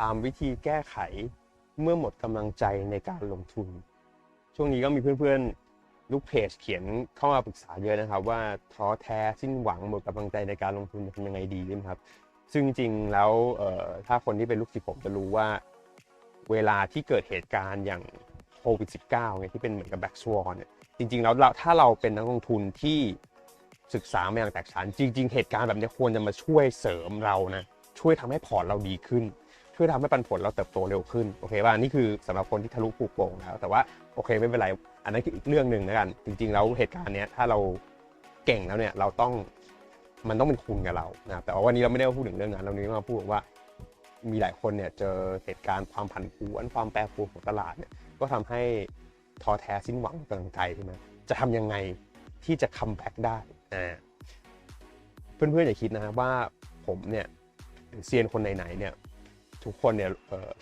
ตามวิธีแก้ไขเมื่อหมดกำลังใจในการลงทุน ช่วงนี้ก็มีเพื่อนๆ ลูกเพจเขียนเข้ามาปรึกษาเยอะนะครับ ว่าท้อแท้สิ้นหวังหมดกำลังใจในการลงทุนจะทำยังไงดีนะครับ ซึ่งจริงแล้วถ้าคนที่เป็นลูกศิษย์ผมจะรู้ว่า เวลาที่เกิดเหตุการณ์อย่างโควิด -19 เนี่ยที่เป็นเหมือนกับแบ็กสวอนเนี่ยจริงๆแล้วถ้าเราเป็นนักลงทุนที่ศึกษามาอย่างแตกฉานจริง ๆ เหตุการณ์แบบนี้ควรจะมาช่วยเสริมเรานะช่วยทำให้พอร์ตเราดีขึ้น ช่วยทำให้ปันผลเราเติบโตเร็วขึ้นโอเคป่ะนี่คือสำหรับคนที่ทะลุปูโป่งแล้วแต่ว่าโอเคไม่เป็นไร อันนั้นคืออีกเรื่องหนึ่งนะกัน จริง ๆ แล้วเหตุการณ์เนี้ยถ้าเราเก่งแล้วเนี่ยเราต้องมันต้องเป็นคุณกับเรานะแต่ว่าวันนี้เราไม่ได้พูดถึงเรื่องนั้นเรานี้มาพูดว่า มีหลายคนเนี่ยเจอเหตุการณ์ความผันผวนความแปรปรวนของตลาดเนี่ยก็ทำให้ท้อแท้สิ้นหวังกำลังใจใช่ไหมจะทำยังไงที่จะคัมแบ็กได้อ่าเพื่อนๆอย่าคิดนะว่าผมเนี่ยเซียนคนไหนๆเนี่ย ทุกคนเนี่ย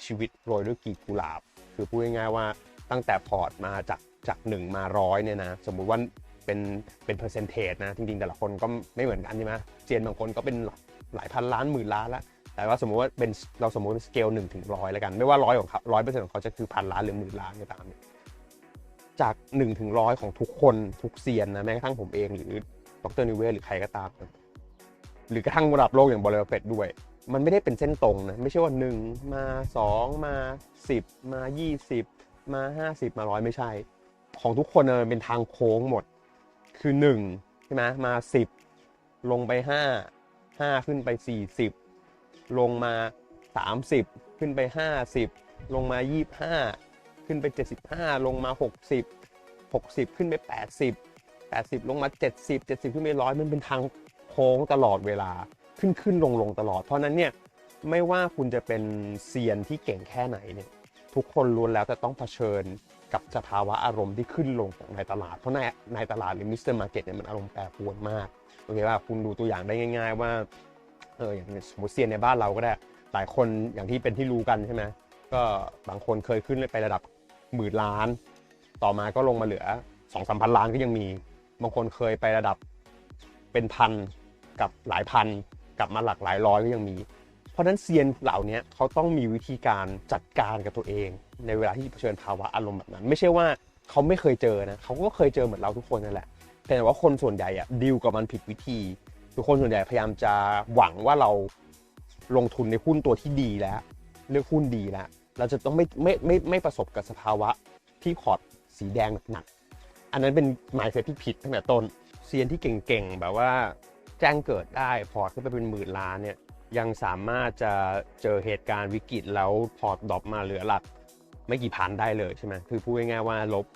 ชีวิตโรยด้วยกีบกุหลาบ คือพูดง่ายๆว่าตั้งแต่พอร์ตมาจากจากหนึ่งมาร้อยเนี่ยนะ สมมุติว่าเป็นเป็นเปอร์เซนเทจนะ จริงๆ แต่ละคนก็ไม่เหมือนกันใช่ไหมเซียนบางคนก็เป็นหลายพันล้านหมื่นล้านละแต่ว่าสมมุติว่าเป็นเราสมมุติสเกลหนึ่งถึงร้อยแล้วกัน ไม่ว่าร้อยของเขาร้อยเปอร์เซ็นต์ของเขาจะคือพันล้านหรือหมื่นล้านก็ตามเนี่ยจาก1นถึงร้อยของทุกคนทุกเซียนนะแม้กระทั่งผมเองหรือดรนิเวศหรือใครก็ตาม หรือกระทั่งระดับโลกอย่างบริเวณเฟดด้วย มันไม่ได้เป็นเส้นตรงนะไม่ใช่ว่า 1 มา 2 มา 10 มา 20 มา 50 มาร้อยไม่ใช่ ของทุกคนมันเป็นทางโค้งหมด คือ1ใช่ไหมมา 10 ลงไป 5 5 ขึ้นไป 40 ลงมา 30 ขึ้นไป 50 ลงมา 25 ขึ้นไป 75 ลงมา 60 60 ขึ้นไป 80 80 ลงมา 70 70 ขึ้นไปร้อยมันเป็นทางโค้งตลอดเวลา ขึ้นขึ้นลงลงตลอด เพราะนั้นเนี่ยไม่ว่าคุณจะเป็นเซียนที่เก่งแค่ไหนเนี่ยทุกคนล้วนแล้วจะต้องเผชิญกับสภาวะอารมณ์ที่ขึ้นลงของในตลาด เพราะในในตลาดหรือมิสเตอร์มาร์เก็ตเนี่ยมันอารมณ์แปรปรวนมากโอเคว่าคุณดูตัวอย่างได้ง่าย ๆ ว่าเอออย่างสมมติเซียนในบ้านเราก็ได้หลายคนอย่างที่เป็นที่รู้กันใช่ไหมก็บางคนเคยขึ้นไประดับหมื่นล้าน ต่อมาก็ลงมาเหลือ2องสามพันล้านก็ยังมี บางคนเคยไประดับเป็นพันกับหลายพัน กลับมาหลักหลายร้อยก็ยังมี เพราะฉะนั้นเซียนเหล่านี้เขาต้องมีวิธีการจัดการกับตัวเอง ในเวลาที่เผชิญภาวะอารมณ์แบบนั้น ไม่ใช่ว่าเขาไม่เคยเจอนะเขาก็เคยเจอเหมือนเราทุกคนนั่นแหละแต่ว่าคนส่วนใหญ่อะดีลกับมันผิดวิธีทุกคนส่วนใหญ่พยายามจะหวังว่าเราลงทุนในหุ้นตัวที่ดีแล้ว เลือกหุ้นดีแล้ว เราจะต้องไม่ไม่ไม่ไม่ประสบกับสภาวะที่พอร์ตสีแดงหนัก อันนั้นเป็นหมายเซตที่ผิดตั้งแต่ต้นเซียนที่เก่งๆ แบบว่า แจ้งเกิดได้พอร์ตขึ้นไปเป็นหมื่นล้านเนี่ยยังสามารถจะเจอเหตุการณ์วิกฤตแล้วพอร์ตดรอปมาเหลือหลักไม่กี่พันได้เลยใช่ไหมคือพูดง่ายๆว่าลบ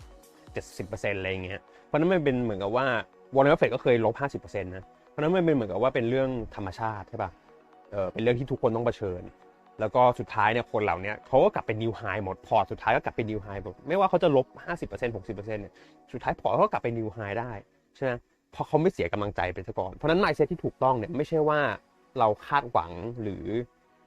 70%อะไรอย่างเงี้ยเพราะนั้นมันเป็นเหมือนกับว่าวอร์เนบัฟเฟตก็เคยลบ 50%นะเพราะนั้นมันเป็นเหมือนกับว่าเป็นเรื่องธรรมชาติใช่ป่ะเออเป็นเรื่องที่ทุกคนต้องเผชิญ แล้วก็สุดท้ายเนี่ยคนเหล่านี้เขาก็กลับเป็นนิวไฮหมดพอร์ตสุดท้ายก็กลับเป็นนิวไฮหมดไม่ว่าเขาจะลบ 50% 60%เนี่ยสุดท้ายพอร์ตเขาก็กลับเป็นนิวไฮได้ใช่ไหม เพราะเขาไม่เสียกำลังใจไปซะก่อน เพราะนั้น mindset ที่ถูกต้องเนี่ยไม่ใช่ว่าเราคาดหวังหรือ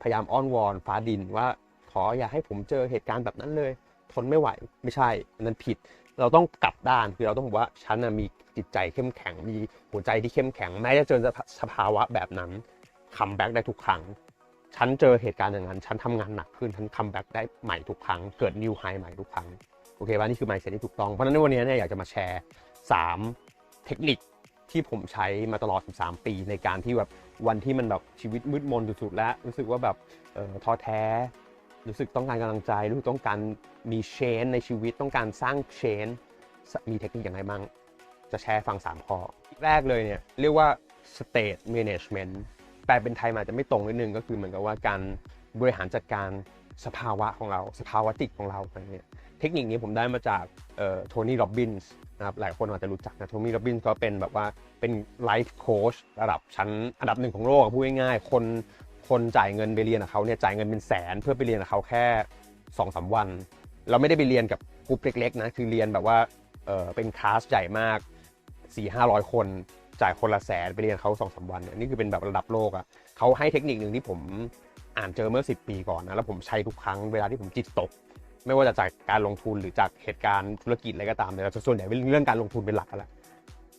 พยายามอ้อนวอนฟ้าดินว่าขออย่าให้ผมเจอเหตุการณ์แบบนั้นเลย ทนไม่ไหวไม่ใช่อันนั้นผิด เราต้องกลับด้านคือเราต้องบอกว่าฉันนะมีจิตใจเข้มแข็งมีหัวใจที่เข้มแข็งแม้จะเจอสภาวะแบบนั้นคัมแบ็กได้ทุกครั้งฉันเจอเหตุการณ์อย่างนั้น ฉันทำงานหนักขึ้น ฉันคัมแบ็กได้ใหม่ทุกครั้ง เกิดนิวไฮใหม่ทุกครั้ง โอเคว่านี่คือ mindset ที่ถูกต้อง เพราะฉะนั้นวันนี้เนี่ยอยากจะมาแชร์ 3 เทคนิค ที่ผมใช้มาตลอด 13 ปีในการที่แบบวันที่มันแบบชีวิตมืดมนสุดๆแล้ว รู้สึกว่าแบบออท้อแท้ รู้สึกต้องการกำลังใจ รู้สึกต้องการมีเชนในชีวิตต้องการสร้างเชนมีเทคนิคอย่างไรบ้างจะแชร์ฟัง 3 ข้อ แรกเลยเนี่ยเรียกว่า state management แปลเป็นไทยมาจจะไม่ตรงนิดนึงก็คือเหมือนกับว่าการบริหารจัดการสภาวะของเรา สภาวะจิตของเราอะไรเงี้ยเทคนิคนี้ผมได้มาจากโทนี่โรบบินส์ นะครับหลายคนอาจจะรู้จักนะโทนี่โรบบินส์ก็เป็นแบบว่าเป็นไลฟ์โค้ชระดับชั้นอันดับหนึ่งของโลกพูดง่ายๆคนคนจ่ายเงินไปเรียนกับเขาเนี่ยจ่ายเงินเป็นแสนเพื่อไปเรียนกับเขาแค่2อสวัน เราไม่ได้ไปเรียนกับกลุ่มเล็กๆนะคือเรียนแบบว่าเออเป็นคลาสใหญ่มาก4 5 0 0คนจ่ายคนละแสนไปเรียนเขาสองสาวันเนี่ยนี่คือเป็นแบบระดับโลกอะ่ะเขาให้เทคนิคหนึ่งที่ผมอ่านเจอเมื่อ 10 ปีก่อนนะแล้วผมใช้ทุกครั้งเวลาที่ผมจิตตก ไม่ว่าจะจากการลงทุนหรือจากเหตุการณ์ธุรกิจอะไรก็ตามเนี่ยส่วนใหญ่เป็นเรื่องการลงทุนเป็นหลักแหละ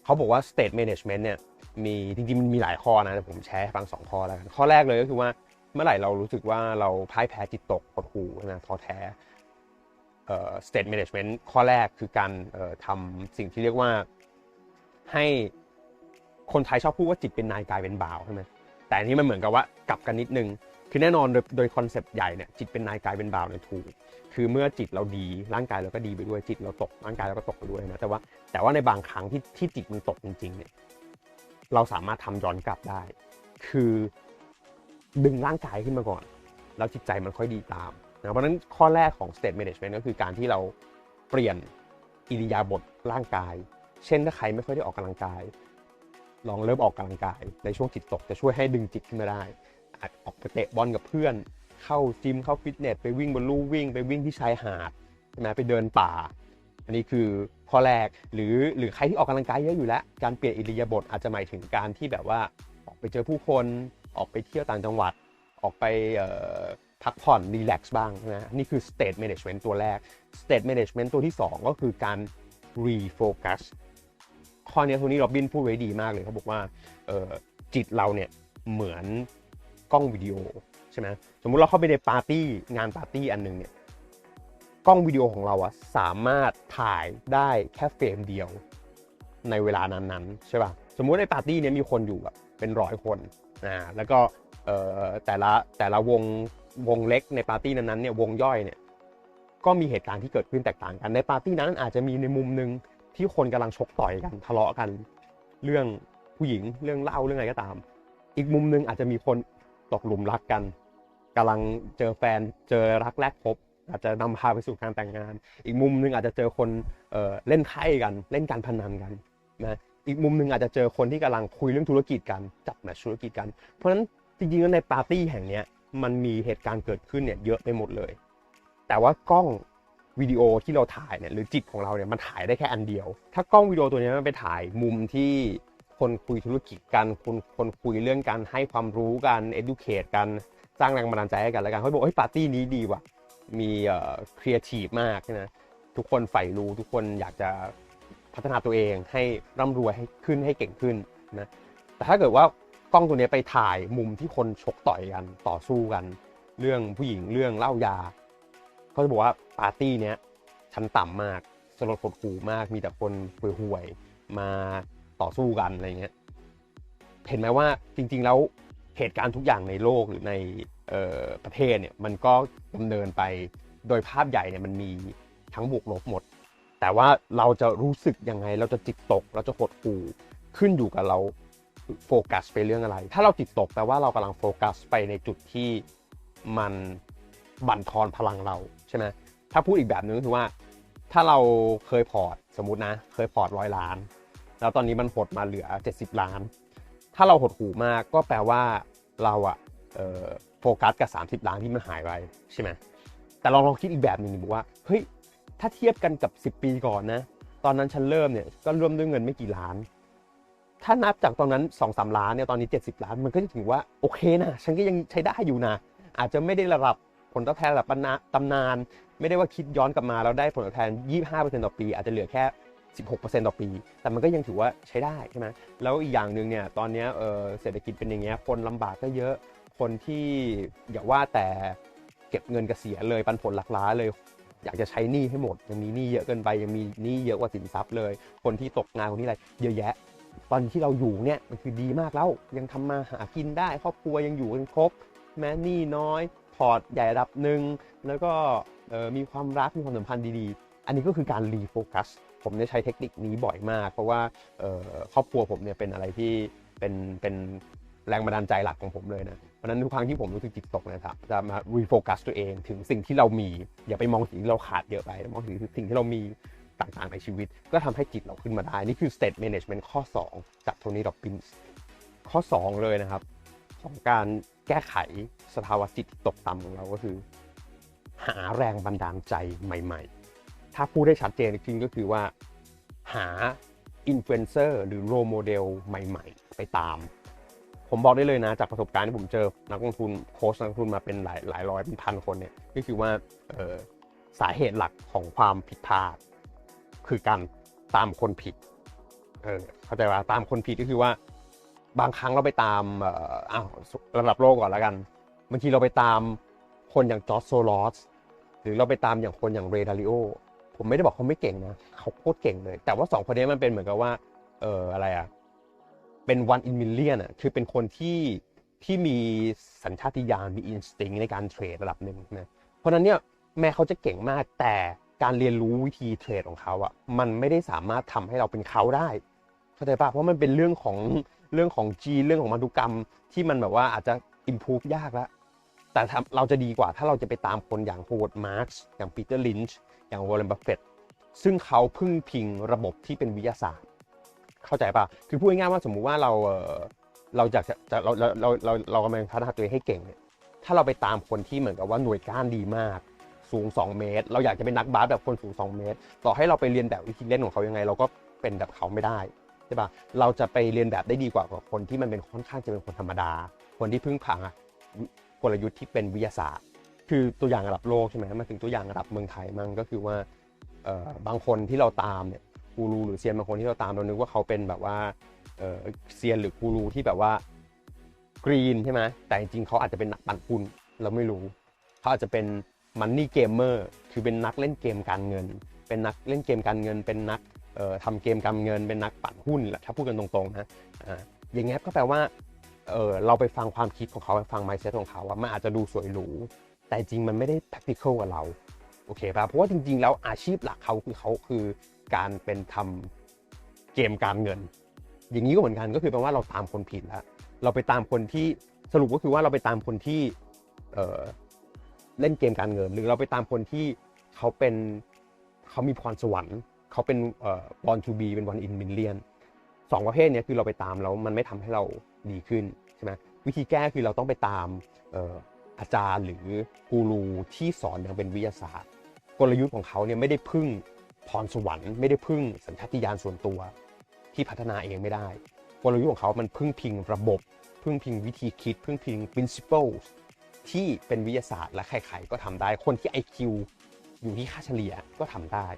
เขาบอกว่า state management เนี่ยมีจริงๆมันมีหลายข้อนะแต่ผมแชร์ให้ฟัง 2 ข้อแล้วกันข้อแรกเลยก็คือว่าเมื่อไหร่เรารู้สึกว่าเราพ่ายแพ้จิตตกหดหู่นะท้อแท้เอ่อ state management ข้อแรกคือการเอ่อทำสิ่งที่เรียกว่าให้คนไทยชอบพูดว่าจิตเป็นนายกายเป็นบ่าวใช่ไหมแต่อันนี้มันเหมือนกับว่ากลับกันนิดนึง คือแน่นอนโดยโดยคอนเซปต์ใหญ่เนี่ยจิตเป็นนายกายเป็นบ่าวเนี่ยถูก คือเมื่อจิตเราดีร่างกายเราก็ดีไปด้วยจิตเราตกร่างกายเราก็ตกไปด้วยนะแต่ว่าแต่ว่าในบางครั้งที่ที่จิตมันตกจริงๆเนี่ยเราสามารถทำย้อนกลับได้ คือดึงร่างกายขึ้นมาก่อน แล้วจิตใจมันค่อยดีตามนะเพราะฉะนั้นข้อแรกของ state management ก็คือการที่เราเปลี่ยนอิริยาบถร่างกาย เช่นถ้าใครไม่ค่อยได้ออกกำลังกาย ลองเริ่มออกกำลังกายในช่วงจิตตกจะช่วยให้ดึงจิตขึ้นมาได้ อาจออกไปเตะบอลกับเพื่อน เข้าจิมเข้าฟิตเนสไปวิ่งบนลู่วิ่ง ไปวิ่งที่ชายหาดใช่ไหมไปเดินป่า อันนี้คือข้อแรกหรือหรือใครที่ออกกำลังกายเยอะอยู่แล้ว การเปลี่ยนอิริยาบถอาจจะหมายถึงการที่แบบว่าออกไปเจอผู้คนออกไปเที่ยวต่างจังหวัด ออกไปพักผ่อนรีแลกซ์บ้างนะนี่คือ state management ตัวแรก state management ตัวที่ 2 ก็คือการ refocus ข้อนี้โทนี่โรบินพูดไว้ดีมากเลยเขาบอกว่าจิตเราเนี่ยเหมือน กล้องวิดีโอใช่ไหมสมมุติเราเข้าไปในปาร์ตี้งานปาร์ตี้อันหนึงเนี่ยกล้องวิดีโอของเราอะสามารถถ่ายได้แค่เฟรมเดียวในเวลานั้นๆใช่ป่ะสมมุติในปาร์ตี้เนี้ยมีคนอยู่แบบเป็นร้อยคนอ่าแล้วก็เอ่อแต่ละแต่ละวงวงเล็กในปาร์ตี้นั้นๆเนี่ยวงย่อยเนี่ยก็มีเหตุการณ์ที่เกิดขึ้นแตกต่างกันในปาร์ตี้นั้นอาจจะมีในมุมหนึ่งที่คนกำลังชกต่อยกันทะเลาะกัน เรื่องผู้หญิงเรื่องเหล้าเรื่องอะไรก็ตาม อีกมุมหนึ่งอาจจะมีคน ตกหลุมรักกันกำลังเจอแฟนเจอรักแรกพบ อาจจะนำพาไปสู่การแต่งงาน อีกมุมหนึ่งอาจจะเจอคนเออเล่นไพ่กัน เล่นการพนันกันนะอีกมุมหนึ่งอาจจะเจอคนที่กำลังคุยเรื่องธุรกิจกันจัดแมทช์ธุรกิจกัน เพราะฉะนั้นจริงๆแล้วในปาร์ตี้แห่งเนี้ยมันมีเหตุการณ์เกิดขึ้นเนี่ยเยอะไปหมดเลย แต่ว่ากล้องวิดีโอที่เราถ่ายเนี่ยหรือจิตของเราเนี่ยมันถ่ายได้แค่อันเดียว ถ้ากล้องวิดีโอตัวนี้มันไปถ่ายมุมที่ คนคุยธุรกิจกันคนคนคุยเรื่องการให้ความรู้กัน educate กันสร้างแรงบันดาลใจให้กันแล้วกันเขาบอกเฮ้ยปาร์ตี้นี้ดีว่ะมีเอ่อครีเอทีฟมากนะทุกคนใฝ่รู้ทุกคนอยากจะพัฒนาตัวเองให้ร่ำรวยให้ขึ้นให้เก่งขึ้นนะแต่ถ้าเกิดว่ากล้องตัวนี้ไปถ่ายมุมที่คนชกต่อยกันต่อสู้กัน เรื่องผู้หญิงเรื่องเหล้ายาเขาจะบอกว่าปาร์ตี้เนี้ยชั้นต่ำมากสลดหดหู่มากมีแต่คนห่วยๆมา ต่อสู้กันอะไรเงี้ยเห็นไหมว่าจริง ๆ แล้วเหตุการณ์ทุกอย่างในโลกหรือในออประเทศเนี่ยมันก็ดำเนินไปโดยภาพใหญ่เนี่ยมันมีทั้งบวกลบหมด แต่ว่าเราจะรู้สึกยังไง เราจะจิตตก เราจะหดหู่ขึ้นอยู่กับเราโฟกัสไปเรื่องอะไร ถ้าเราจิตตกแปลว่าเรากำลังโฟกัสไปในจุดที่มันบั่นทอนพลังเราใช่ไหมถ้าพูดอีกแบบนึงคือว่า ถ้าเราเคยพอร์ตสมมตินะ เคยพอร์ตร้อยล้าน แล้วตอนนี้มันหดมาเหลือ 70 ล้าน ถ้าเราหดหูมากก็แปลว่าเราอะโฟกัสกับ 30 ล้านที่มันหายไปใช่ไหมแต่ลองลองคิดอีกแบบหนึ่งดิบอกว่าเฮ้ยถ้าเทียบกันกับ 10 ปีก่อนนะ ตอนนั้นฉันเริ่มเนี่ยก็ริ่มด้วยเงินไม่กี่ล้าน ถ้านับจากตอนนั้น2อสล้านเนี่ยตอนนี้ 70 ล้านมันก็จะถือว่าโอเคนะฉันก็ยังใช้ได้อยู่นะ อาจจะไม่ได้ระดับผลตอบแทนระดับตำนาน ไม่ได้ว่าคิดย้อนกลับมาแล้วได้ผลตอบแทน 25%ต่อปี อาจจะเหลือแค่ 16%ต่อปี แต่มันก็ยังถือว่าใช้ได้ใช่ไหมแล้วอีกอย่างหนึ่งเนี่ยตอนนี้เศรษฐกิจเป็นอย่างเงี้ยคนลำบากก็เยอะคนที่อย่าว่าแต่เก็บเงินเกษียณเลยปันผลหลักล้านเลย อยากจะใช้หนี้ให้หมด ยังมีหนี้เยอะเกินไปยังมีหนี้เยอะกว่าสินทรัพย์เลย คนที่ตกงานคนที่อะไรเยอะแยะ ตอนที่เราอยู่เนี่ยมันคือดีมากแล้วยังทำมาหากินได้ ครอบครัวยังอยู่กันครบ แม้หนี้น้อยพอร์ตใหญ่ระดับหนึ่งแล้วก็มีความรักมีความสัมพันธ์ดีๆ อันนี้ก็คือการรีโฟกัส ผมได้ใช้เทคนิคนี้บ่อยมาก เพราะว่าครอบครัวผมเนี่ยเป็นอะไรที่เป็นเป็นแรงบันดาลใจหลักของผมเลยนะเพราะนั้นทุกครั้งที่ผมรู้สึกจิตตกนะครับจะมารีโฟกัสตัวเองถึงสิ่งที่เรามี อย่าไปมองสิ่งที่เราขาดเยอะไปมองถึงสิ่งที่เรามีต่างๆในชีวิต ก็ทำให้จิตเราขึ้นมาได้ นี่คือ state management ข้อ 2 จากโทนี่ r อบบินส์ข้อ 2 เลยนะครับ ของการแก้ไขสภาวะจิตตกต่ำของเราก็คือ หาแรงบันดาลใจใหม่ ๆ ถ้าพูดได้ชัดเจนจริงก็คือว่า หาอินฟลูเอนเซอร์หรือโรโมเดลใหม่ ๆ ไปตาม ผมบอกได้เลยนะ จากประสบการณ์ที่ผมเจอ นักลงทุนโค้ชนักลงทุนมาเป็นหลายหลายร้อยเป็นพันคนเนี่ยก็คือว่าสาเหตุหลักของความผิดพลาด คือการตามคนผิดเออเข้าใจว่าตามคนผิดก็คือว่า บางครั้งเราไปตามอ้าวระดับโลกก่อนแล้วกันบางทีเราไปตามคนอย่างจอร์จโซลอสหรือเราไปตามอย่างคนอย่างเรดาริโอ ผมไม่ได้บอกเขาไม่เก่งนะเขาโคตรเก่งเลย แต่ว่าสองคนนี้มันเป็นเหมือนกับว่า เอออะไรอะเป็น one in million อะคือเป็นคนที่ที่มีสัญชาติญาณมีอินสติ้งในการเทรดระดับหนึ่งนะเพราะนั้นเนี่ยแม้เขาจะเก่งมากแต่การเรียนรู้วิธีเทรดของเขาอะมันไม่ได้สามารถทำให้เราเป็นเขาได้เข้าใจปะเพราะมันเป็นเรื่องของเรื่องของจีนเรื่องของพันธุกรรมที่มันแบบว่าอาจจะ improve ยากแล้วแต่เราจะดีกว่าถ้าเราจะไปตามคนอย่างโฮดมาร์กส์อย่างปีเตอร์ลินช์ อย่างวอร์เรนบัฟเฟตซึ่งเขาพึ่งพิงระบบที่เป็นวิทยาศาสตร์ เข้าใจปะคือพูดง่ายๆว่าสมมุติว่าเราเราอยากจะเราเราเราเราเรากำลังพัฒนาตัวเองให้เก่งเนี่ยถ้าเราไปตามคนที่เหมือนกับว่าหน่วยก้านดีมากสูง 2 เมตร เราอยากจะเป็นนักบาสแบบคนสูง 2 เมตร ต่อให้เราไปเรียนแบบวิธีเล่นของเขายังไง เราก็เป็นแบบเขาไม่ได้ใช่ปะเราจะไปเรียนแบบได้ดีกว่ากับคนที่มันเป็นค่อนข้างจะเป็นคนธรรมดา คนที่พึ่งพากลยุทธ์ที่เป็นวิทยาศาสตร์ คือตัวอย่างระดับโลกใช่ไหมมาถึงตัวอย่างระดับเมืองไทยมั่งก็คือว่าบางคนที่เราตามเนี่ยกูรูหรือเซียนบางคนที่เราตามเรานึกว่าเขาเป็นแบบว่าเซียนหรือกูรูที่แบบว่ากรีนใช่ไหมแต่จริงๆเขาอาจจะเป็นนักปั่นหุ้นเราไม่รู้เขาอาจจะเป็นมันนี่เกมเมอร์คือเป็นนักเล่นเกมการเงิน เป็นนักเล่นเกมการเงิน เป็นนักเอ่อทำเกมการเงิน เป็นนักปั่นหุ้นแหละถ้าพูดกันตรงๆนะอย่างเงี้ยก็แปลว่าเเราไปฟังความคิดของเขาไปฟัง mindset ของเขาว่ามันอาจจะดูสวยหรู แต่จริงมันไม่ได้ practical กับเราโอเคป่ะเพราะว่าจริงๆ แล้วอาชีพหลักเขาคือเขาคือการเป็นทำเกมการเงิน อย่างนี้ก็เหมือนกันก็คือแปลว่าเราตามคนผิดแล้วเราไปตามคนที่สรุปก็คือว่าเราไปตามคนที่เออเล่นเกมการเงิน หรือเราไปตามคนที่เขาเป็นเขามีพรสวรรค์เขาเป็นเอ่อ born to be เป็น one in million สองประเภทนี้คือเราไปตามแล้วมันไม่ทำให้เราดีขึ้นใช่ไหมวิธีแก้คือเราต้องไปตาม อาจารย์หรือกูรูที่สอนอย่างเป็นวิทยาศาสตร์ กลยุทธ์ของเขาเนี่ยไม่ได้พึ่งพรสวรรค์ไม่ได้พึ่งสัญชาติญาณส่วนตัว ที่พัฒนาเองไม่ได้ กลยุทธ์ของเขามันพึ่งพิงระบบ พึ่งพิงวิธีคิด พึ่งพิง principles ที่เป็นวิทยาศาสตร์และใครๆก็ทำได้ คนที่ IQ อยู่ที่ค่าเฉลี่ยก็ทำได้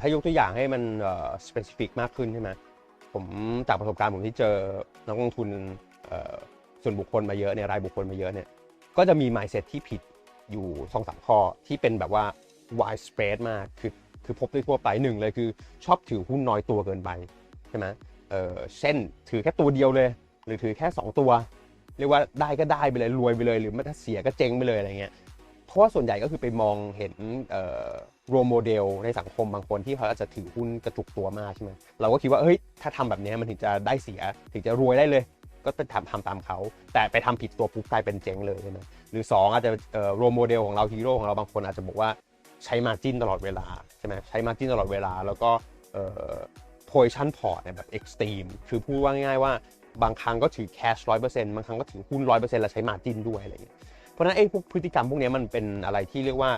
ถ้ายกตัวอย่างให้มันเอ่อ specific มากขึ้นใช่ไหมผมจากประสบการณ์ผมที่เจอนักลงทุนส่วนบุคคลมาเยอะเนี่ยรายบุคคลมาเยอะเนี่ย ก็จะมี mindset ที่ผิดอยู่สองสามข้อที่เป็นแบบว่า wide spread มากคือคือพบได้ทั่วไปหนึ่งเลยคือ ชอบถือหุ้นน้อยตัวเกินไปใช่ไหมเออเช่นถือแค่ตัวเดียวเลย หรือถือแค่ 2 ตัว เรียกว่าได้ก็ได้ไปเลยรวยไปเลย หรือไม่ถ้าเสียก็เจ๊งไปเลยอะไรเงี้ยเพราะว่าส่วนใหญ่ก็คือไปมองเห็นเอ่อโรโมเดลในสังคมบางคนที่เขาอาจจะถือหุ้นกระจุกตัวมากใช่ไหมเราก็คิดว่าเฮ้ยถ้าทำแบบนี้มันถึงจะได้เสียถึงจะรวยได้เลย ก็ไปทำทำตามเขา แต่ไปทำผิดตัวปุ๊บกลายเป็นเจ๊งเลยใช่ไหรือ 2 อาจจะโรโมเดลของเราฮีโร่ของเราบางคนอาจจะบอกว่าใช้มาจิ้นตลอดเวลาใช่ไหมใช้มาจิ้นตลอดเวลา แล้วก็โพซิชันพอร์ตเนี่ยแบบเอ็กซ์ตรีมคือพูดว่าง่ายๆว่าบางครั้งก็ถือแคชร้อยเปอร์เซ็นต์บางครั้งก็ถือหุ้นร้อยเปอร์เซ็นต์แล้วใช้มาจิ้นด้วยอะไรอย่างเงี้ยเพราะฉะนั้นไอ้พวกพฤติกรรมพวกนี้มันเป็นอะไรที่เรียกว่า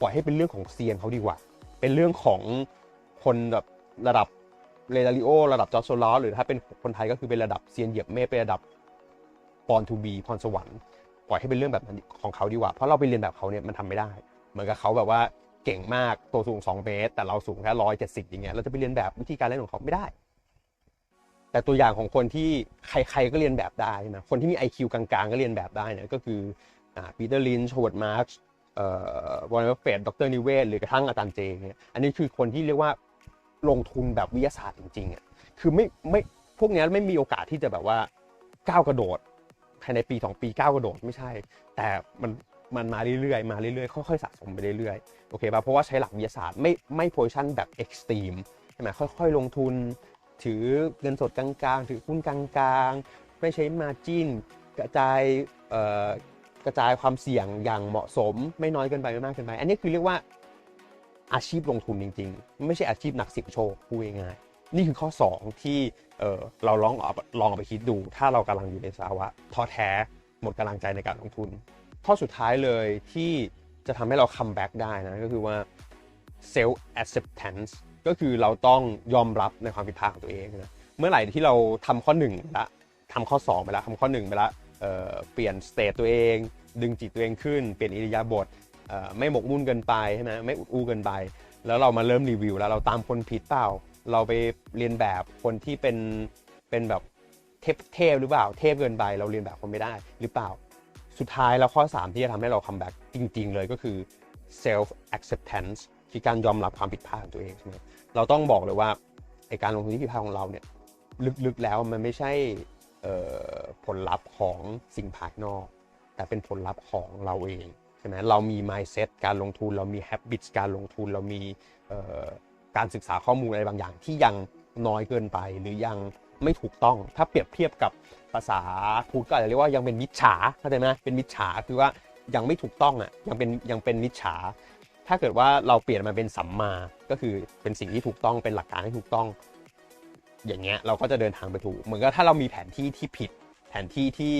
ปล่อยให้เป็นเรื่องของเซียนเขาดีกว่า เป็นเรื่องของคนแบบระดับ เรดาริโอระดับจอร์จโซลอหรือถ้าเป็นคนไทยก็คือเป็นระดับเซียนเหยียบเมฆเป็นระดับปอนทูบีพรสวรรค์ปล่อยให้เป็นเรื่องแบบนั้นของเขาดีกว่า เพราะเราไปเรียนแบบเขาเนี่ยมันทำไม่ได้ เหมือนกับเขาแบบว่าเก่งมากตัวสูง 2 เมตร แต่เราสูงแค่ร้อยเจ็ดสิบอย่างเงี้ยเราจะไปเรียนแบบวิธีการเล่นของเขาไม่ได้ แต่ตัวอย่างของคนที่ใครๆก็เรียนแบบได้นะคนที่มี IQ กลางๆ ก็เรียนแบบได้นี่ยก็คือปีเตอร์ลินช์วิร์ดมาร์กเอ่อวอร์เรนเฟดดรนิเวศหรือกระทั่งอาจารย์เจเนี่ยอันนี้คือคนที่เรียกว่า ลงทุนแบบวิทยาศาสตร์จริงๆอะคือไม่ไม่พวกนี้ไม่มีโอกาสที่จะแบบว่าก้าวกระโดดภายในปี2ปีก้าวกระโดดไม่ใช่ แต่มันมันมาเรื่อยๆ มาเรื่อยๆ ค่อยๆ สะสมไปเรื่อยๆ โอเคป่ะ เพราะว่าใช้หลักวิทยาศาสตร์ไม่ไม่โพชั่นแบบเอ็กซ์ตรีมใช่ไหมค่อยๆ ลงทุน ถือเงินสดกลางๆ ถือหุ้นกลางๆ ไม่ใช้มาจิ้นกระจายเอ่อกระจายความเสี่ยงอย่างเหมาะสม ไม่น้อยเกินไปไม่มากเกินไป อันนี้คือเรียกว่า อาชีพลงทุนจริง ๆ ไม่ใช่อาชีพหนักสิบโชคพูดง่ายๆนี่คือข้อ 2 ที่เออเราลองเอาลองเอาไปคิดดู ถ้าเรากำลังอยู่ในสภาวะท้อแท้หมดกำลังใจในการลงทุน ข้อสุดท้ายเลยที่จะทำให้เราคัมแบ็กได้นะก็คือว่า self acceptance ก็คือเราต้องยอมรับในความผิดพลาดของตัวเองนะเมื่อไหร่ที่เราทำข้อ1ไปละทำข้อ 2 ไปแล้วทำข้อ 1 ไปละเเปลี่ยนสเตตตัวเอง ดึงจิตตัวเองขึ้น เปลี่ยนอิริยาบถ ไม่หมกมุ่นเกินไปใช่ไหมไม่อุดอู้เกินไป แล้วเรามาเริ่มรีวิว แล้วเราตามคนผิดเปล่า เราไปเรียนแบบคนที่เป็นเป็นแบบเทพเทพหรือเปล่า เทพเกินไปเราเรียนแบบคนไม่ได้หรือเปล่า สุดท้ายแล้วข้อ 3 ที่จะทำให้เราคัมแบ็กจริง ๆ เลยก็คือ self acceptance คือการยอมรับความผิดพลาดของตัวเองใช่ไหมเราต้องบอกเลยว่าไอการลงทุนที่ผิดพลาดของเราเนี่ยลึกๆแล้วมันไม่ใช่ผลลัพธ์ของสิ่งภายนอก แต่เป็นผลลัพธ์ของเราเอง ช่ไหมเรามี mindset การลงทุน เรามี habits การลงทุน เรามีการศึกษาข้อมูลอะไรบางอย่างที่ยังน้อยเกินไป หรือยังไม่ถูกต้อง ถ้าเปรียบเทียบกับภาษาพูดก็อาจจะเรียกว่ายังเป็นมิจฉาเข้าใจไหมเป็นมิจฉาคือว่ายังไม่ถูกต้องอะยังเป็นยังเป็นมิจฉา ถ้าเกิดว่าเราเปลี่ยนมาเป็นสัมมา ก็คือเป็นสิ่งที่ถูกต้องเป็นหลักการที่ถูกต้อง อย่างเงี้ยเราก็จะเดินทางไปถูก เหมือนกับถ้าเรามีแผนที่ที่ผิด แผนที่ที่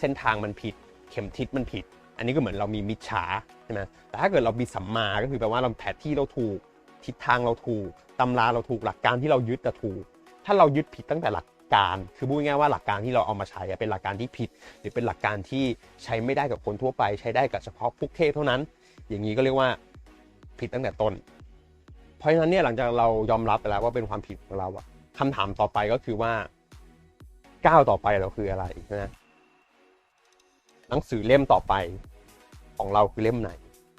เส้นทางมันผิด เข็มทิศมันผิด อันนี้ก็เหมือนเรามีมิจฉาใช่ไหมแต่ถ้าเกิดเรามีสัมมาก็คือแปลว่าเราแผนที่เราถูก ทิศทางเราถูกตำราเราถูกหลักการที่เรายึดแต่ถูก ถ้าเรายึดผิดตั้งแต่หลักการ คือพูดง่ายว่าหลักการที่เราเอามาใช้เป็นหลักการที่ผิด หรือเป็นหลักการที่ใช้ไม่ได้กับคนทั่วไป ใช้ได้กับเฉพาะพวกเทพเท่านั้น อย่างนี้ก็เรียกว่าผิดตั้งแต่ต้น เพราะฉะนั้นเนี่ยหลังจากเรายอมรับไปแล้วว่าเป็นความผิดของเราอะคำถามต่อไปก็คือว่าก้าวต่อไปเราคืออะไรนะ หนังสือเล่มต่อไปของเราคือเล่มไหน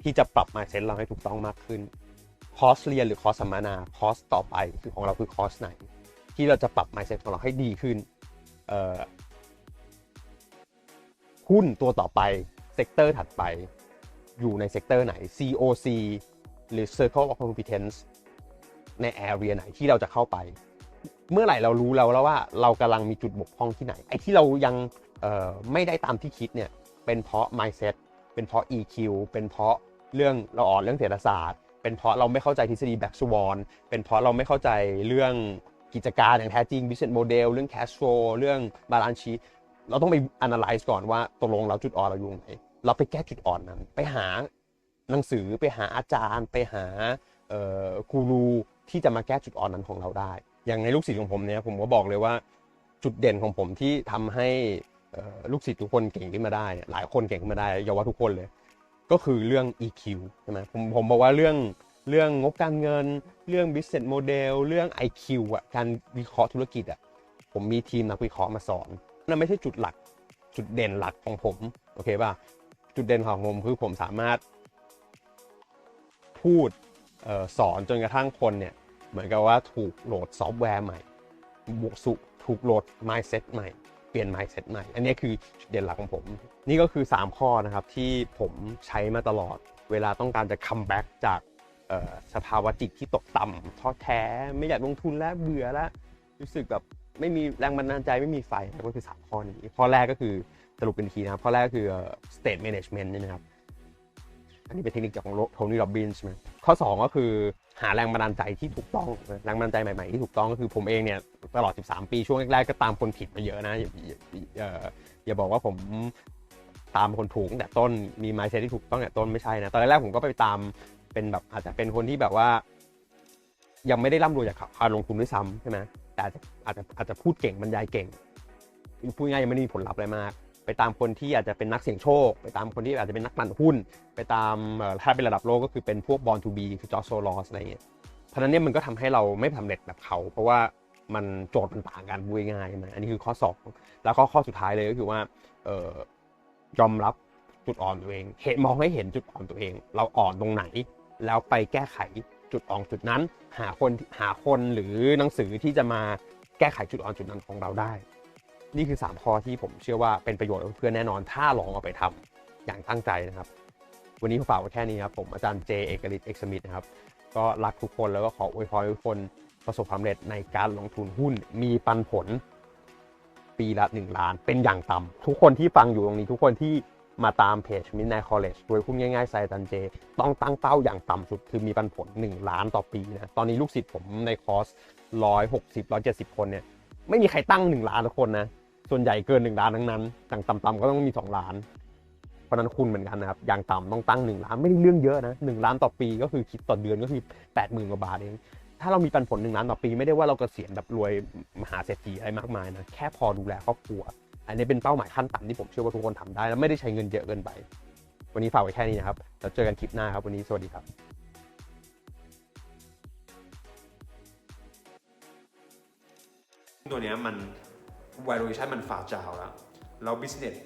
ที่จะปรับ mindset เราให้ถูกต้องมากขึ้นคอร์สเรียนหรือคอร์สสัมมนาคอร์สต่อไปคือของเราคือคอร์สไหน ที่เราจะปรับ mindset ของเราให้ดีขึ้นหุ้นตัวต่อไปเซกเตอร์ถัดไปอยู่ในเซกเตอร์ไหน COC หรือ Circle of Competence ใน area ไหนที่เราจะเข้าไป เมื่อไหร่เรารู้แล้วแล้วว่าเรากำลังมีจุดบกพร่องที่ไหน ไอ้ที่เรายังไม่ได้ตามที่คิดเนี่ย เป็นเพราะ mindset เป็นเพราะ EQ เป็นเพราะเรื่องเราอ่อนเรื่องเศรษฐศาสตร์ เป็นเพราะเราไม่เข้าใจทฤษฎีแบ็กสวอนเป็นเพราะเราไม่เข้าใจเรื่องกิจการอย่างแท้จริง business model เรื่อง cash flow เรื่อง balance sheet เราต้องไป analyze ก่อนว่าตกลงเราจุดอ่อนเราอยู่ตรงไหนเราไปแก้จุดอ่อนนั้น ไปหาหนังสือไปหาอาจารย์ ไปหาเอ่อกูรูที่จะมาแก้จุดอ่อนนั้นของเราได้ อย่างในลูกศิษย์ของผมเนี่ยผมก็บอกเลยว่าจุดเด่นของผมที่ทำให้ ลูกศิษย์ทุกคนเก่งขึ้นมาได้ หลายคนเก่งขึ้นมาได้อย่าว่าทุกคนเลย ก็คือเรื่อง EQ ใช่ไหมผมผมบอกว่าเรื่องเรื่องงบการเงิน เรื่อง business model เรื่อง IQ อะการวิเคราะห์ธุรกิจอะผมมีทีมนักวิเคราะห์มาสอนนั่นไม่ใช่จุดหลักจุดเด่นหลักของผมโอเคป่ะจุดเด่นของผมคือผมสามารถพูดออสอนจนกระทั่งคนเนี่ยเหมือนกับว่าถูกโหลดซอฟต์แวร์ใหม่บวกสุถูกโหลด mindset ใหม่ เปลี่ยน mindset ใหม่ อันนี้คือจุดเด่นหลักของผม นี่ก็คือ 3 ข้อนะครับที่ผมใช้มาตลอด เวลาต้องการจะ come back จากสภาวะจิตที่ตกต่ำท้อแท้ไม่อยากลงทุนแล้วเบื่อแล้วรู้สึกแบบไม่มีแรงบันดาลใจไม่มีไฟก็คือ 3 ข้อนี้ข้อแรกก็คือสรุปเป็นทีนะครับข้อแรกก็คือเอ่อ state management นี่นะครับ อันนี้เป็นเทคนิคจากของโทนี่โรบบินส์ไหมข้อ 2 ก็คือหาแรงบันดาลใจที่ถูกต้องแรงบันดาลใจใหม่ๆที่ถูกต้องก็คือผมเองเนี่ยตลอด 13 ปีช่วงแรกๆก็ตามคนผิดมาเยอะนะอย่าอย่าออย่าบอกว่าผมตามคนถูกแต่ต้นมี mindset ที่ถูกต้องแต่ต้นไม่ใช่นะตอนแรกผมก็ไปตามเป็นแบบอาจจะเป็นคนที่แบบว่า ยังไม่ได้ร่ำรวยจากการลงทุนด้วยซ้ำใช่ไหมแต่อาจจะอาจจะอาจจะพูดเก่งบรรยายเก่งพูดง่ายยังไม่ได้มีผลลัพธ์อะไรมาก ไปตามคนที่อาจจะเป็นนักเสี่ยงโชค ไปตามคนที่อาจจะเป็นนักปั่นหุ้น ไปตามถ้าเป็นระดับโลกก็คือเป็นพวก Born to be คือจอร์จโซลอสอะไรเงี้ยเพราะนั้นเนี่ยมันก็ทำให้เราไม่สำเร็จแบบเขา เพราะว่ามันโจทย์มันต่างกันพูดง่ายๆใช่ไหมอันนี้คือข้อ2แล้วก็ข้อสุดท้ายเลยก็คือว่าเออยอมรับจุดอ่อนตัวเอง เห็นมองให้เห็นจุดอ่อนตัวเอง เราอ่อนตรงไหน แล้วไปแก้ไขจุดอ่อนจุดนั้น หาคนหาคนหรือหนังสือที่จะมาแก้ไขจุดอ่อนจุดนั้นของเราได้ นี่คือ 3 ข้อที่ผมเชื่อว่าเป็นประโยชน์กับเพื่อนแน่นอน ถ้าลองเอาไปทำอย่างตั้งใจนะครับ วันนี้ผมฝากไว้แค่นี้ครับ ผมอาจารย์เจเอกฤทธิ์เอกสมิทนะครับ ก็รักทุกคนแล้วก็ขออวยพรทุกคนประสบความสำเร็จในการลงทุนหุ้นมีปันผล ปีละ 1 ล้านเป็นอย่างต่ำทุกคนที่ฟังอยู่ตรงนี้ทุกคนที่มาตามเพจมิน i คอ l เลจโดยพูดง่ายๆไซตันเจ ต้องตั้งเป้าอย่างต่ำสุดคือมีปันผล 1 ล้านต่อปีนะ ตอนนี้ลูกศิษย์ผมในคอร์ส 160 170 คนเนี่ย ไม่มีใครตั้ง 1 ล้านทุกคนนะ ส่วนใหญ่เกิน 1 ล้านทั้งนั้นอย่างต่ำๆก็ต้องมี 2 ล้าน เพราะนั้นคุณเหมือนกันนะครับ อย่างต่ำต้องตั้ง 1 ล้าน ไม่ได้เรื่องเยอะนะ1ล้านต่อปีก็คือคิดต่อเดือนก็คือ 80,000กว่าบาทเอง ถ้าเรามีปันผล 1 ล้านต่อปี ไม่ได้ว่าเรากเกษียณแบบรวยมหาเศรษฐีอะไรมากมายนะ แค่พอดูแลครอบครัว อันนี้เป็นเป้าหมายขั้นต่ำที่ผมเชื่อว่าทุกคนทำได้ แล้วไม่ได้ใช้เงินเยอะเกินไป วันนี้ฝากไว้แค่นี้นะครับ แล้วเจอกันคลิปหน้าครับ วันนี้สวัสดีครับตัวเนี้ยมัน valuation มันฝาจาวแล้วแล้ว business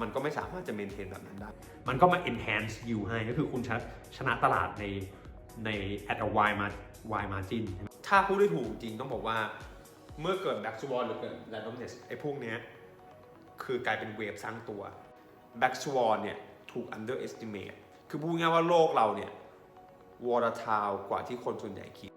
มันก็ไม่สามารถจะเมนเทนแบบนั้นได้ มันก็มา enhance yield ให้ก็คือคุณชนะชนะตลาดในใน at a wide mar wide margin ถ้าพูดได้ถูกจริงต้องบอกว่าเมื่อเกิด back swan หรือเกิด randomness ไอ้พวกเนี้ยคือกลายเป็นเวฟสร้างตัว back swan เนี่ยถูก underestimate คือพูดง่ายว่าโลกเราเนี่ย volatile กว่าที่คนส่วนใหญ่คิด